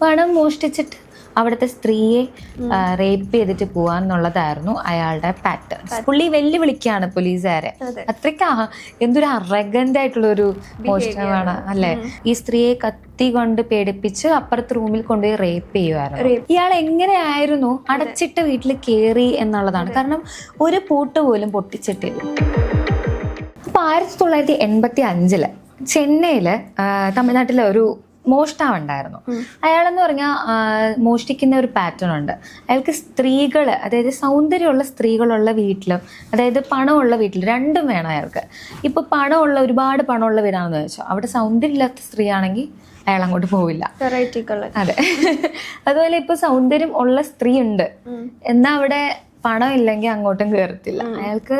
പണം മോഷ്ടിച്ചിട്ട് അവിടുത്തെ സ്ത്രീയെ റേപ്പ് ചെയ്തിട്ട് പോവാന്നുള്ളതായിരുന്നു അയാളുടെ പാറ്റേൺ പുള്ളി വെല്ലുവിളിക്കാണ് പോലീസുകാരെ. അതെ. അത്രയ്ക്ക് എന്തൊരു അറഗന്റ് ആയിട്ടുള്ള ഒരു മോഷണമാണ് അല്ലെ? ഈ സ്ത്രീയെ കത്തി കൊണ്ട് പേടിപ്പിച്ച് അപ്പുറത്തെ റൂമിൽ കൊണ്ടുപോയി റേപ്പ് ചെയ്യുമായിരുന്നു. ഇയാൾ എങ്ങനെയായിരുന്നു അടച്ചിട്ട വീട്ടിൽ കേറി എന്നുള്ളതാണ്. കാരണം ഒരു പൂട്ട് പോലും പൊട്ടിച്ചിട്ടില്ല. അപ്പൊ ആയിരത്തി തൊള്ളായിരത്തി എൺപത്തി അഞ്ചിൽ ചെന്നൈയിൽ തമിഴ്നാട്ടിലെ ഒരു മോഷ്ടാവ് ഉണ്ടായിരുന്നു അയാളെന്ന് പറഞ്ഞാൽ മോഷ്ടിക്കുന്ന ഒരു പാറ്റേൺ ഉണ്ട്. അയാൾക്ക് സ്ത്രീകൾ അതായത് സൗന്ദര്യമുള്ള സ്ത്രീകളുള്ള വീട്ടിലും അതായത് പണമുള്ള വീട്ടിലും രണ്ടും വേണം അയാൾക്ക്. ഇപ്പൊ പണമുള്ള ഒരുപാട് പണമുള്ള വീടാണെന്ന് വെച്ചോ അവിടെ സൗന്ദര്യമില്ലാത്ത സ്ത്രീ ആണെങ്കിൽ അയാൾ അങ്ങോട്ട് പോവില്ല അതെ. അതുപോലെ ഇപ്പൊ സൗന്ദര്യം ഉള്ള സ്ത്രീ ഉണ്ട് എന്നാ അവിടെ പണം ഇല്ലെങ്കിൽ അങ്ങോട്ടും കയറത്തില്ല അയാൾക്ക്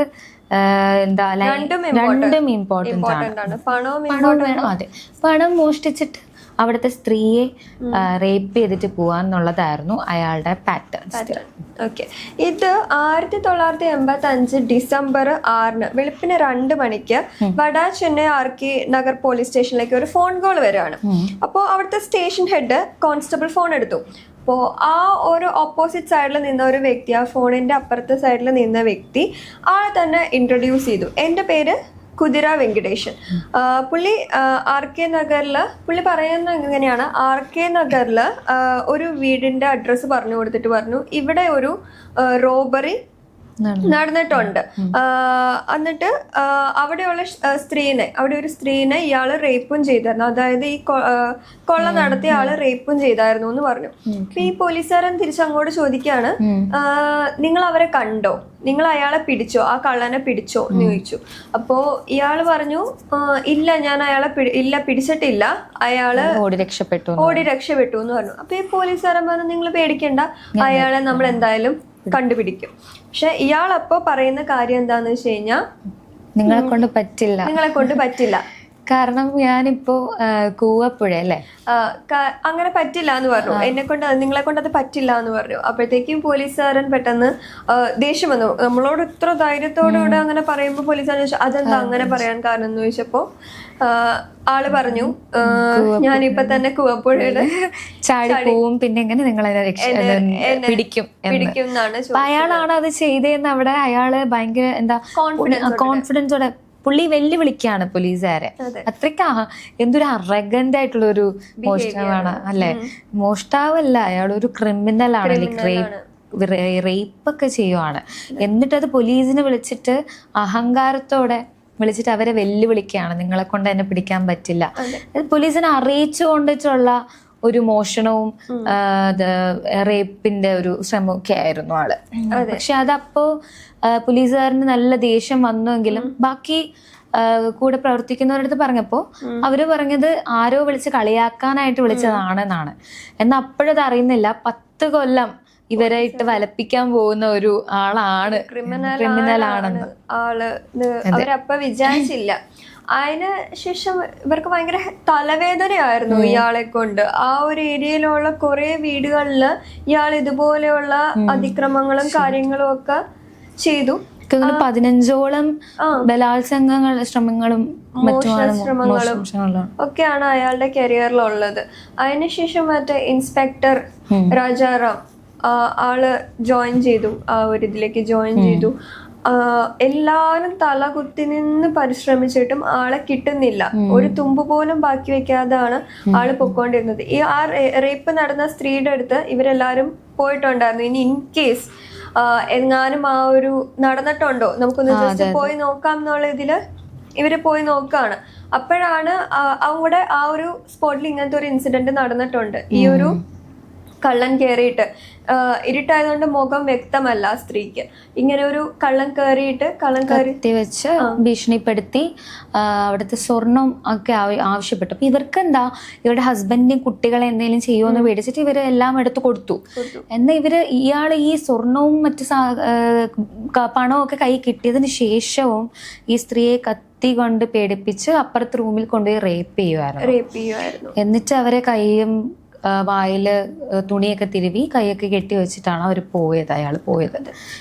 എന്താ രണ്ടും ഇമ്പോർട്ടന്റ് ആണ്. പണവും പണം വേണം. അതെ. പണം മോഷ്ടിച്ചിട്ട് അവിടുത്തെ സ്ത്രീയെ റേപ്പ് ചെയ്തിട്ട് പോവാന്നുള്ളതായിരുന്നു അയാളുടെ പാറ്റേൺ ഓക്കെ ഇത് ആയിരത്തി തൊള്ളായിരത്തി എൺപത്തി അഞ്ച് ഡിസംബർ ആറിന് വെളുപ്പിന് രണ്ട് മണിക്ക് Vada Chennai R K Nagar police സ്റ്റേഷനിലേക്ക് ഒരു ഫോൺ കോൾ വരികയാണ്. അപ്പോൾ അവിടുത്തെ സ്റ്റേഷൻ ഹെഡ് കോൺസ്റ്റബിൾ ഫോൺ എടുത്തു. അപ്പോൾ ആ ഒരു ഓപ്പോസിറ്റ് സൈഡിൽ നിന്ന ഒരു വ്യക്തി ആ ഫോണിന്റെ അപ്പുറത്തെ സൈഡിൽ നിന്ന വ്യക്തി ആളെ തന്നെ ഇൻട്രൊഡ്യൂസ് ചെയ്തു. എന്റെ പേര് കുതിര വെങ്കടേഷൻ പുള്ളി ആർ കെ നഗറിൽ പുള്ളി പറയുന്ന എങ്ങനെയാണ്? ആർ കെ നഗറിൽ ഒരു വീടിന്റെ അഡ്രസ്സ് പറഞ്ഞു കൊടുത്തിട്ട് പറഞ്ഞു. ഇവിടെ ഒരു റോബറി നടന്നിട്ടുണ്ട്. എന്നിട്ട് അവിടെയുള്ള സ്ത്രീനെ അവിടെ ഒരു സ്ത്രീനെ ഇയാൾ റേപ്പും ചെയ്തായിരുന്നു. അതായത് ഈ കൊള്ള നടത്തിയ ആൾ റേപ്പും ചെയ്തായിരുന്നു എന്ന് പറഞ്ഞു. അപ്പൊ ഈ പോലീസുകാരൻ തിരിച്ചങ്ങോട്ട് ചോദിക്കാണ് നിങ്ങൾ അവരെ കണ്ടോ? നിങ്ങൾ അയാളെ പിടിച്ചോ? ആ കള്ളനെ പിടിച്ചോ? എന്ന് ചോദിച്ചു. അപ്പോ ഇയാൾ പറഞ്ഞു ഇല്ല ഞാൻ അയാളെ ഇല്ല പിടിച്ചിട്ടില്ല. അയാൾ ഓടി രക്ഷപ്പെട്ടു ഓടി രക്ഷപ്പെട്ടു എന്ന് പറഞ്ഞു. അപ്പൊ ഈ പോലീസുകാരൻ പറഞ്ഞു നിങ്ങൾ പേടിക്കണ്ട. അയാളെ നമ്മൾ എന്തായാലും കണ്ടുപിടിക്കും. പക്ഷെ ഇയാളപ്പോ പറയുന്ന കാര്യം എന്താന്ന് വെച്ച് കഴിഞ്ഞാൽ നിങ്ങളെ കൊണ്ട് പറ്റില്ല. നിങ്ങളെ കൊണ്ട് പറ്റില്ല. കാരണം ഞാനിപ്പോ കൂവപ്പുഴ അല്ലേ? അങ്ങനെ പറ്റില്ല എന്ന് പറഞ്ഞു എന്നെ കൊണ്ട് നിങ്ങളെ കൊണ്ട് അത് പറ്റില്ല എന്ന് പറഞ്ഞു. അപ്പോഴത്തേക്കും പോലീസുകാരൻ പെട്ടെന്ന് ദേഷ്യം വന്നു. നമ്മളോട് ഇത്ര ധൈര്യത്തോടുകൂടെ അങ്ങനെ പറയുമ്പോൾ പോലീസുകാരൻ ചോദിച്ചു അതെന്താ അങ്ങനെ പറയാൻ കാരണം എന്ന് ചോദിച്ചപ്പോ ആൾ പറഞ്ഞു ഞാനിപ്പ തന്നെ കുവപ്പുഴയുടെ ചാടിപ്പോവും പിന്നെ എങ്ങനെ നിങ്ങൾ പിടിക്കും പിടിക്കും എന്നാണ് അയാളാണ് അത് ചെയ്തതെന്ന് അവിടെ? അയാൾ ഭയങ്കര എന്താ കോൺഫിഡൻസോടെ പുള്ളി വെല്ലുവിളിക്കാണ് പോലീസുകാരെ. അതെ. അത്രയ്ക്ക് എന്തൊരു അറഗന്റ് ആയിട്ടുള്ള ഒരു മോഷ്ടാവാണ് അല്ലെ? മോഷ്ടാവല്ല അയാൾ ഒരു ക്രിമിനൽ ആണ്. റേപ്പ് റേപ്പ് ഒക്കെ ചെയ്യുവാണ്. എന്നിട്ട് അത് പോലീസിനെ വിളിച്ചിട്ട് അഹങ്കാരത്തോടെ വിളിച്ചിട്ട് അവരെ വെല്ലുവിളിക്കുകയാണ്. നിങ്ങളെ കൊണ്ട് എന്നെ പിടിക്കാൻ പറ്റില്ല. പോലീസിനെ അറിയിച്ചു കൊണ്ടിട്ടുള്ള ഒരു മോഷണവും റേപ്പിന്റെ ഒരു ശ്രമമൊക്കെ ആയിരുന്നു ആൾ. പക്ഷെ അതപ്പോ പോലീസുകാരന് നല്ല ദേഷ്യം വന്നുവെങ്കിലും ബാക്കി കൂടെ പ്രവർത്തിക്കുന്നവരടുത്ത് പറഞ്ഞപ്പോ അവർ പറഞ്ഞത് ആരോ വിളിച്ച് കളിയാക്കാനായിട്ട് വിളിച്ചതാണെന്നാണ്. എന്നാൽ അപ്പോഴത് അറിയുന്നില്ല പത്ത് കൊല്ലം ഇവരെ ഇട്ട് വലപ്പിക്കാൻ പോകുന്ന ഒരു ആളാണ്. ക്രിമിനൽ ആണെന്ന് ആൾ. അവരപ്പ വിചാരിച്ചില്ല. അതിന് ശേഷം ഇവർക്ക് ഭയങ്കര തലവേദനയായിരുന്നു ഇയാളെ കൊണ്ട്. ആ ഒരു ഏരിയയിലുള്ള കുറെ വീടുകളിൽ ഇയാൾ ഇതുപോലെയുള്ള അതിക്രമങ്ങളും കാര്യങ്ങളും ഒക്കെ ചെയ്തു. പതിനഞ്ചോളം ബലാത്സംഗങ്ങൾ ശ്രമങ്ങളും ശ്രമങ്ങളും ഒക്കെയാണ് അയാളുടെ കരിയറിലുള്ളത് അതിനുശേഷം മറ്റേ ഇൻസ്പെക്ടർ രാജാറാം. ആൾ ജോയിൻ ചെയ്തു ആ ഒരു ഇതിലേക്ക് ജോയിൻ ചെയ്തു. എല്ലാവരും എല്ലാരും തലകുത്തി നിന്ന് പരിശ്രമിച്ചിട്ടും ആളെ കിട്ടുന്നില്ല. ഒരു തുമ്പ് പോലും ബാക്കി വെക്കാതാണ് ആൾ പൊക്കോണ്ടിരുന്നത്. ഈ ആ റേപ്പ് നടന്ന സ്ത്രീയുടെ അടുത്ത് ഇവരെല്ലാരും പോയിട്ടുണ്ടായിരുന്നു. ഇനി ഇൻ കേസ് എങ്ങാനും ആ ഒരു നടന്നിട്ടുണ്ടോ? നമുക്കൊന്ന് ജസ്റ്റ് പോയി നോക്കാം എന്നുള്ള ഇതിൽ ഇവർ പോയി നോക്കാണ്. അപ്പോഴാണ് അവിടെ ആ ഒരു സ്പോട്ടിൽ ഇങ്ങനത്തെ ഒരു ഇൻസിഡന്റ് നടന്നിട്ടുണ്ട്. ഈ ഒരു കള്ളൻ കയറിയിട്ട് ഇരുട്ടായതുകൊണ്ട് മുഖം വ്യക്തമല്ല ആ സ്ത്രീക്ക്. ഇങ്ങനെ ഒരു കള്ളൻ കയറിയിട്ട് കള്ളൻ കയറി വെച്ച് ഭീഷണിപ്പെടുത്തി അവിടുത്തെ സ്വർണം ഒക്കെ ആവശ്യപ്പെട്ടു. അപ്പൊ ഇവർക്ക് എന്താ ഇവരുടെ ഹസ്ബൻഡിനും കുട്ടികളെ എന്തെങ്കിലും ചെയ്യുമെന്ന് പേടിച്ചിട്ട് ഇവർ എല്ലാം എടുത്തു കൊടുത്തു. എന്നാൽ ഇവർ ഇയാൾ ഈ സ്വർണവും മറ്റ് പണവും ഒക്കെ കൈ കിട്ടിയതിന് ശേഷവും ഈ സ്ത്രീയെ കത്തി കൊണ്ട് പേടിപ്പിച്ച് അപ്പുറത്തെ റൂമിൽ കൊണ്ടുപോയി റേപ്പ് ചെയ്യുമായിരുന്നു റേപ്പ് ചെയ്യുമായിരുന്നു എന്നിട്ട് അവരെ കൈയും ആ, വായിൽ തുണിയൊക്കെ തിരുവി കൈയൊക്കെ കെട്ടി വെച്ചിട്ടാണ് അവർ പോയത് അയാൾ പോയത്.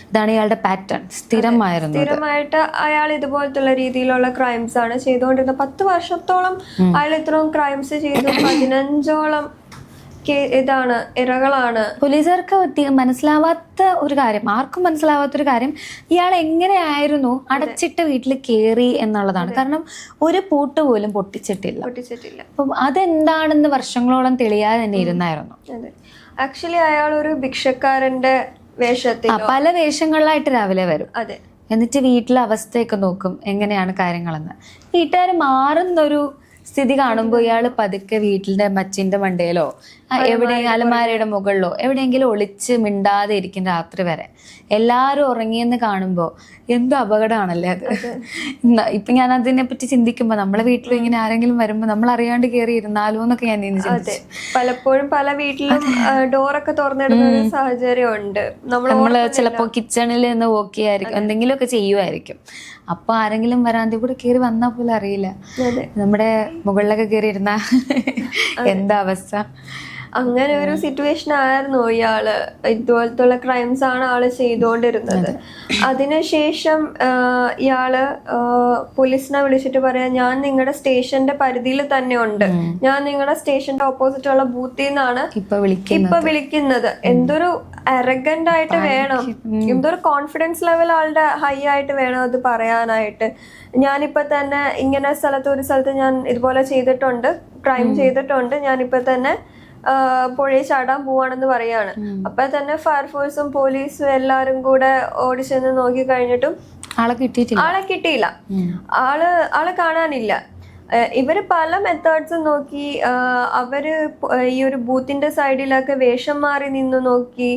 ഇതാണ് ഇയാളുടെ പാറ്റേൺ സ്ഥിരമായിരുന്നു സ്ഥിരമായിട്ട് അയാൾ ഇതുപോലത്തുള്ള രീതിയിലുള്ള ക്രൈംസ് ആണ് ചെയ്തുകൊണ്ടിരുന്നത്. പത്ത് വർഷത്തോളം അയാൾ ഇത്രയും ക്രൈംസ് ചെയ്തു. പതിനഞ്ചോളം ഇതാണ് ഇരകളാണ്. പോലീസുകാർക്ക് മനസ്സിലാവാത്ത ഒരു കാര്യം ആർക്കും മനസ്സിലാവാത്ത ഒരു കാര്യം ഇയാൾ എങ്ങനെയായിരുന്നു അടച്ചിട്ട് വീട്ടിൽ കയറി എന്നുള്ളതാണ്. കാരണം ഒരു പൂട്ട് പോലും പൊട്ടിച്ചിട്ടില്ല. പൊട്ടിച്ചിട്ടില്ല. അപ്പം അതെന്താണെന്ന് വർഷങ്ങളോളം തെളിയാതെ തന്നെ ഇരുന്നായിരുന്നു. ആക്ച്വലി അയാൾ ഒരു ഭിക്ഷക്കാരന്റെ വേഷത്തിൽ പല വേഷങ്ങളിലായിട്ട് രാവിലെ വരും. അതെ. എന്നിട്ട് വീട്ടിലെ അവസ്ഥയൊക്കെ നോക്കും എങ്ങനെയാണ് കാര്യങ്ങളെന്ന്. വീട്ടുകാർ മാറുന്നൊരു സ്ഥിതി കാണുമ്പോൾ ഇയാൾ പതുക്കെ വീട്ടിലെ മച്ചിന്റെ മണ്ടയിലോ എവിടെ അലമാരയുടെ മുകളിലോ എവിടെയെങ്കിലും ഒളിച്ച് മിണ്ടാതെ ഇരിക്കും രാത്രി വരെ. എല്ലാവരും ഉറങ്ങിയെന്ന് കാണുമ്പോൾ എന്തോ അപകടമാണല്ലേ അത്? ഇപ്പൊ ഞാൻ അതിനെ പറ്റി ചിന്തിക്കുമ്പോൾ നമ്മളെ വീട്ടിൽ ഇങ്ങനെ ആരെങ്കിലും വരുമ്പോൾ നമ്മൾ അറിയാണ്ട് കയറി ഇരുന്നാലോ എന്നൊക്കെ ഞാൻ ചിന്തിച്ചു. പലപ്പോഴും പല വീട്ടിലും ഡോറൊക്കെ തുറന്നിടുന്ന ഒരു സാഹചര്യം ഉണ്ട്. നമ്മൾ നമ്മൾ ചിലപ്പോ കിച്ചണിൽ നിന്ന് എന്തെങ്കിലും എന്തെങ്കിലുമൊക്കെ ചെയ്യുമായിരിക്കും. അപ്പൊ ആരെങ്കിലും വരാന്തി കൂടെ കയറി വന്നാ പോലും അറിയില്ല. നമ്മുടെ മുകളിലൊക്കെ കയറി ഇരുന്ന എന്താ അവസ്ഥ? അങ്ങനെ ഒരു സിറ്റുവേഷൻ ആയിരുന്നു ഇയാൾ. ഇതുപോലത്തുള്ള ക്രൈംസ് ആണ് ആൾ ചെയ്തുകൊണ്ടിരുന്നത്. അതിനുശേഷം ഇയാൾ പോലീസിനെ വിളിച്ചിട്ട് പറയാ ഞാൻ നിങ്ങളുടെ സ്റ്റേഷന്റെ പരിധിയിൽ തന്നെ ഉണ്ട്. ഞാൻ നിങ്ങളുടെ സ്റ്റേഷന്റെ ഓപ്പോസിറ്റ് ഉള്ള ബൂത്തിൽ നിന്നാണ് ഇപ്പൊ വിളിക്കുന്ന ഇപ്പൊ വിളിക്കുന്നത്. എന്തൊരു അറഗന്റ് ആയിട്ട് വേണം. എന്തൊരു കോൺഫിഡൻസ് ലെവൽ ആളുടെ ഹൈ ആയിട്ട് വേണം അത് പറയാനായിട്ട്. ഞാനിപ്പോ തന്നെ ഇങ്ങനെ സ്ഥലത്ത് ഒരു സ്ഥലത്ത് ഞാൻ ഇതുപോലെ ചെയ്തിട്ടുണ്ട്. ക്രൈം ചെയ്തിട്ടുണ്ട്. ഞാനിപ്പോ തന്നെ പുഴയിൽ ചാടാൻ പോവാണെന്ന് പറയാണ്. അപ്പൊ തന്നെ ഫയർഫോഴ്സും പോലീസും എല്ലാരും കൂടെ ഓടിച്ചെന്ന് നോക്കി കഴിഞ്ഞിട്ടും ആളെ കിട്ടിയിട്ടില്ല. ആളെ കിട്ടിയില്ല. ആൾ ആളെ കാണാനില്ല. ഇവർ പല മെത്തേഡ്സും നോക്കി അവർ അവർ ഈ ഒരു ബൂത്തിന്റെ സൈഡിലൊക്കെ വേഷം മാറി നിന്ന് നോക്കി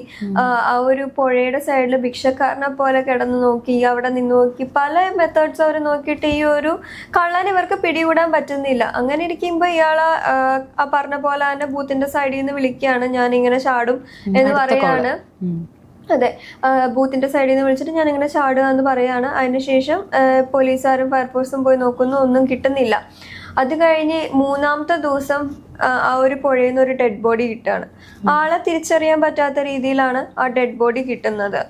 ആ ഒരു പുഴയുടെ സൈഡിൽ ഭിക്ഷക്കാരനെ പോലെ കിടന്ന് നോക്കി അവിടെ നിന്ന് നോക്കി. പല മെത്തേഡ്സ് അവർ നോക്കിയിട്ട് ഈ ഒരു കള്ളൻ ഇവർക്ക് പിടികൂടാൻ പറ്റുന്നില്ല. അങ്ങനെ ഇരിക്കുമ്പോൾ ഇയാൾ ആ പറഞ്ഞ പോലെ തന്നെ ബൂത്തിന്റെ സൈഡിൽ നിന്ന് വിളിക്കുകയാണ്. ഞാൻ ഇങ്ങനെ ചാടും എന്ന് പറയാണ്. അതെ. ബൂത്തിന്റെ സൈഡിൽ നിന്ന് വിളിച്ചിട്ട് ഞാൻ ഇങ്ങനെ ചാടുക എന്ന് പറയാണ് അതിനുശേഷം പോലീസുകാരും ഫയർഫോഴ്സും പോയി നോക്കുന്നു. ഒന്നും കിട്ടുന്നില്ല. അത് കഴിഞ്ഞ് മൂന്നാമത്തെ ദിവസം ആ, ഒരു പുഴയിൽ നിന്ന് ഒരു ഡെഡ് ബോഡി കിട്ടുകയാണ് ആളെ തിരിച്ചറിയാൻ പറ്റാത്ത രീതിയിലാണ് ആ ഡെഡ് ബോഡി കിട്ടുന്നത്.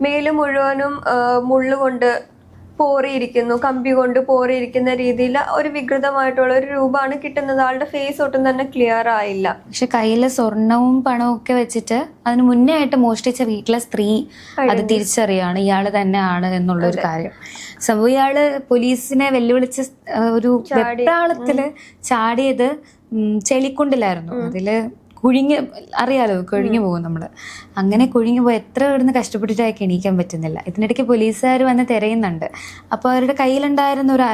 മേലും മുഴുവനും മുള്ളുകൊണ്ട് പോറിയിരിക്കുന്നു കമ്പി കൊണ്ട് പോറിയിരിക്കുന്ന രീതിയിൽ ഒരു വികൃതമായിട്ടുള്ള ഒരു രൂപമാണ് കിട്ടുന്നത്. ആളുടെ ഫേസ് ഒട്ടും തന്നെ ക്ലിയർ ആയില്ല. പക്ഷെ കയ്യിലെ സ്വർണവും പണവും ഒക്കെ വെച്ചിട്ട് അതിന് മുന്നേ ആയിട്ട് മോഷ്ടിച്ച വീട്ടിലെ സ്ത്രീ അത് തിരിച്ചറിയാണ്. ഇയാൾ തന്നെയാണ് എന്നുള്ള ഒരു കാര്യം. സംഭവം ഇയാൾ പോലീസിനെ വെല്ലുവിളിച്ച് ഒരു വെപ്രാളത്തിൽ ചാടിയത് ചെളിക്കുണ്ടിലായിരുന്നു. അതിൽ കുഴിഞ്ഞ് അറിയാലോ കുഴിഞ്ഞു പോകും നമ്മൾ അങ്ങനെ കുഴിഞ്ഞു പോയി എത്ര ഇവിടുന്ന് കഷ്ടപ്പെട്ടിട്ടായി എണീക്കാൻ പറ്റുന്നില്ല. ഇതിനിടയ്ക്ക് പോലീസുകാർ വന്ന് തിരയുന്നുണ്ട്. അപ്പൊ അവരുടെ കയ്യിലുണ്ടായിരുന്ന ഒരു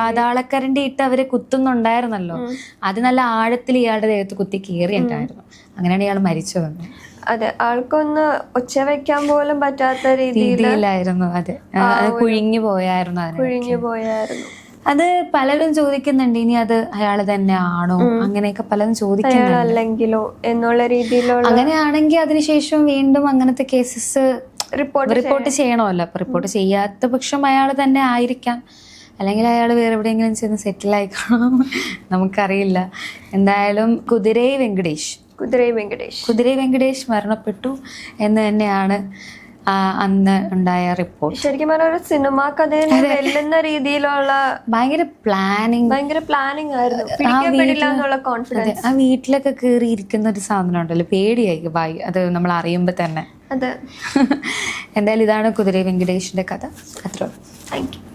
പാതാളക്കരണ്ടി ഇട്ട് അവരെ കുത്തുന്നുണ്ടായിരുന്നല്ലോ. അത് നല്ല ആഴത്തിൽ ഇയാളുടെ ദേഹത്ത് കുത്തി കീറിയിട്ടുണ്ടായിരുന്നു അങ്ങനെയാണ് ഇയാൾ മരിച്ചു വന്നത്. അതെ ആൾക്കൊന്ന് ഒച്ച വെക്കാൻ പോലും പറ്റാത്ത രീതിയിലായിരുന്നു അതെ. അത് കുഴിഞ്ഞു പോയായിരുന്നു കുഴിഞ്ഞു പോയായിരുന്നു. അത് പലരും ചോദിക്കുന്നുണ്ട് ഇനി അത് അയാൾ തന്നെ ആണോ? അങ്ങനെയൊക്കെ പലരും ചോദിക്കുന്നുണ്ട്. അല്ലെങ്കിലോ എന്നുള്ള രീതിയിലുള്ള അങ്ങനെയാണെങ്കിൽ അതിനുശേഷം വീണ്ടും അങ്ങനത്തെ കേസസ് റിപ്പോർട്ട് റിപ്പോർട്ട് ചെയ്യണമല്ലോ. അപ്പൊ റിപ്പോർട്ട് ചെയ്യാത്ത പക്ഷം അയാൾ തന്നെ ആയിരിക്കാം. അല്ലെങ്കിൽ അയാൾ വേറെ എവിടെയെങ്കിലും ചെന്ന് സെറ്റിൽ ആയിക്കോണം നമുക്കറിയില്ല. എന്തായാലും കുതിരൈ വെങ്കടേഷ്. കുതിരൈ വെങ്കടേഷ്. കുതിരൈ വെങ്കടേഷ് മരണപ്പെട്ടു എന്ന് തന്നെയാണ് അന്ന് ഉണ്ടായ റിപ്പോർട്ട് ശരിക്കും പറഞ്ഞ ഒരു സിനിമാ കഥയെ വെല്ലുന്ന രീതിയിലുള്ള ഭയങ്കര പ്ലാനിങ് ഭയങ്കര പ്ലാനിങ് ആയിരുന്നു. ആ വീട്ടിലൊക്കെ കയറി ഇരിക്കുന്ന ഒരു സാധനം ഉണ്ടല്ലോ പേടിയായി വായി അത് നമ്മൾ അറിയുമ്പോൾ തന്നെ. അതെ. എന്തായാലും ഇതാണ് കുതിരേ വെങ്കടേഷിന്റെ കഥ. അത്ര താങ്ക് യു